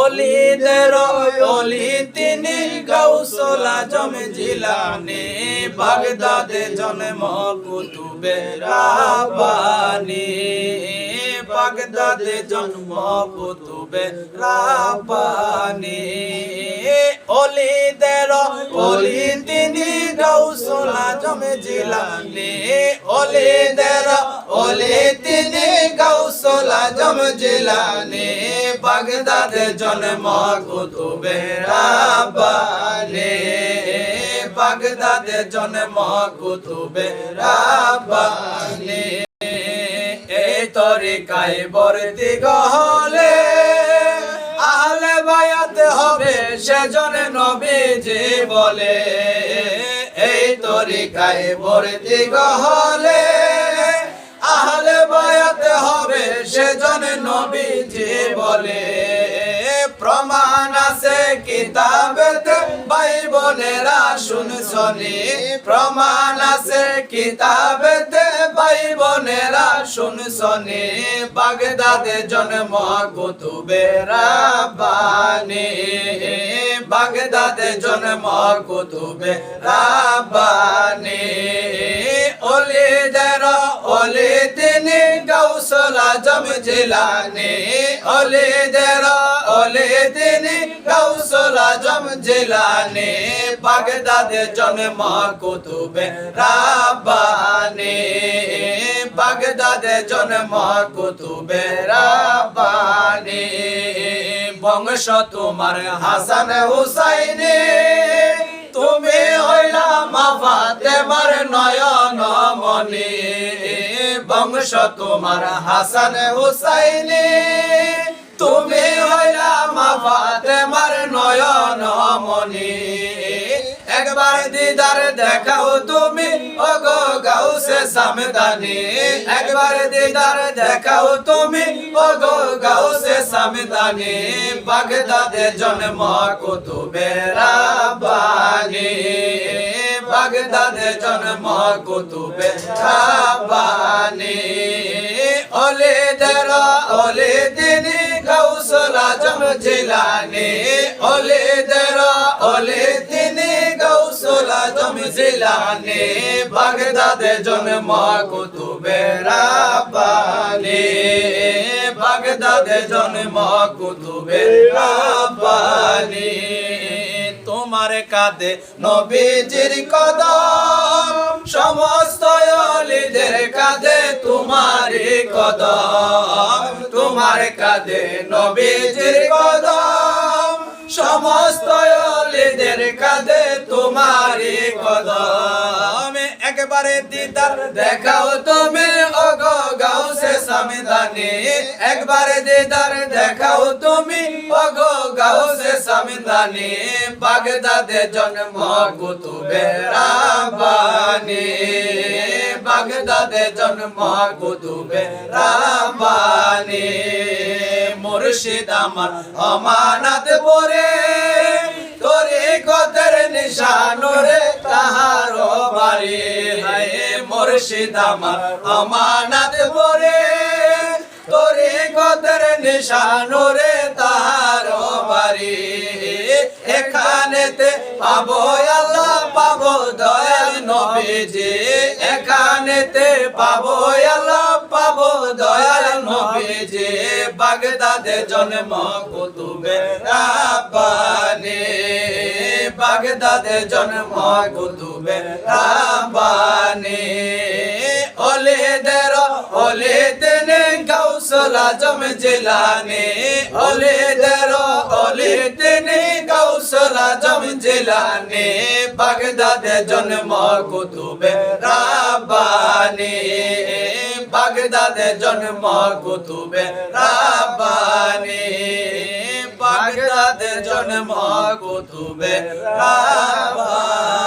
অলিদের অলি তিনি গৌসল আজম জিলানি, বাগদাদে জন্ম কুতুবে রাব্বানি বাগদাদে জন্ম কুতুবে রাব্বানি অলিদের অলি তিনি গৌসল আজম জিলানি, অলিদের জিলানি বাগদাদে জন্ম কুতুবে রাব্বানি। বাগদাদে জন্ম কুতুবে রাব্বানি। এই তরিকায় বর্তি গহলে আহলে বায়াত হবে সেজন নবীজি বলে। এই তরিকায় বর্তি গহলে আহলে হবে সেজন নবীজি বলে। প্রমাণ আছে কিতাবেতে, বাইবলেরা শুন শনি প্রমাণ আছে কিতাবেতে, বাইবলেরা শুন শনি বাগদাদে জন্ম কুতুবে রাব্বানি বাগদাদে জন্ম কুতুবে রাব্বানি অলিদের অলি তিনি গৌসল আজম জিলানি অলিদের অলি তিনি গৌসল আজম জিলানি বাগদাদে জন্ম কুতুবে রাব্বানি, বাগদাদে জন্ম কুতুবে রাব্বানি। বংশ তোমার হাসান হুসাইনি, তুমি হইলা মা ফাতেমার নয়ন মনি। বংশ তোমার হাসান হুসাইনি। তুমি হইলা নয়ন মনি একবার দিদার দেখাও তুমি, ওগো গাউসে সামদানি। একবার দিদার দেখাও তুমি, ওগো গাউসে সামদানি। বাগদাদে জন্ম কুতুবে রাব্বানি বাগদাদে জন্ম কুতুবে রাব্বানি ওলে দরা ওলে দিনি গাউসুল আজম জিলানি। ওলে দরা ওলে দিনি গাউসুল আজম জিলানি। বাগদাদে জন্ম কুতুবে রাব্বানি। বাগদাদে জন্ম কুতুবে রাব্বানি। তোমার কাঁধে নবীজির কদম, সমস্ত অলিদের কাঁধে তোমারই কদম, তোমার কাঁধে নবীজির কদম, সমস্ত অলিদের কাঁধে তোমারই কদম। একবারে দিদার দেখাও তুমি, ওগো গাউসে সামিদানি। একবারে দিদার দেখাও তুমি, ওগো সামিদানি বাগদাদে জন্ম কুতুবে রাব্বানি বাগদাদে জন্ম কুতুবে রাব্বানি মুর্শিদ আমার অমানত পরে, তোরে কদর নিশানুরে তাহার বাড়ি। হায় মুর্শিদ আমার পরে, তোরে এখানেতে পাবো, আল্লাহ পাবো, দয়াল নবীজি। এখানেতে পাবো, আল্লাহ পাবো, দয়াল নবীজি। বাগদাদে জন্ম কুতুবে রাব্বানি। বাগদাদে জন্ম কুতুবে রাব্বানি। ওলে দের ওলে তেনে গাউসল আজম জিলানি। ওলে দের আজম জিলানি বাগদাদে জন্ম কুতুবে রাব্বানি। বাগদাদে জন্ম কুতুবে রাব্বানি। বাগদাদে জন্ম কুতুবে রাব্বানি।